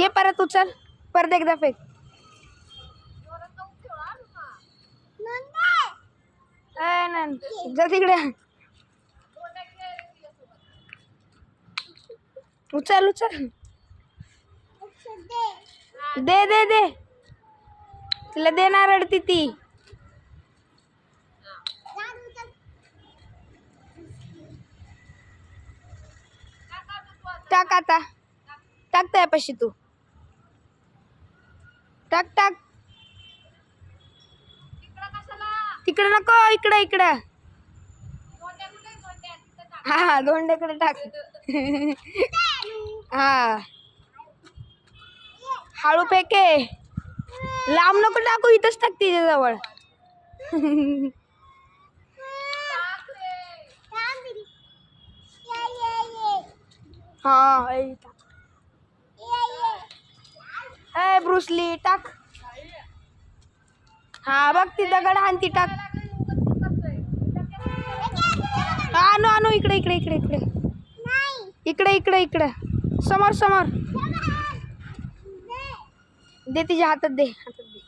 घे परत उचल. परत एकदा फेक. ए, जा तिकडे. उचल उचल. दे दे दे. तिला देणार रडती ती. टाक आता. टाकताय पशी तू. टाक टाक. तिकडे नको इकडे इकडे. हा हा दोंड्याकडे टाक. हा. हळू फेके. लांब नको टाकू इथंच टाक तिच्याजवळ. हा ऐ टाक. ए ब्रुसली टाक. हा बघ ती दगड हानती टाक. हा, आणू आणू इकडे इकडे इकडे इकडे. इकडे इकडे इकडे. समोर समोर. दे तिच्या हातात दे हातात दे.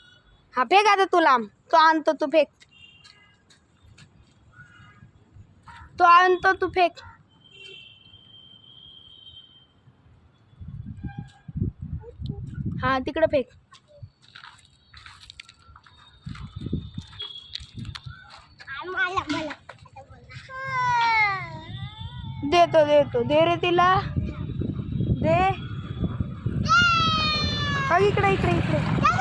हा फेक आता तू लांब. तो आणतो तू फेक. तो आणतो तू फेक. हां तिकडं फेक. देतो देतो. दे रे तिला. दे. इकडे इकडे इकडे.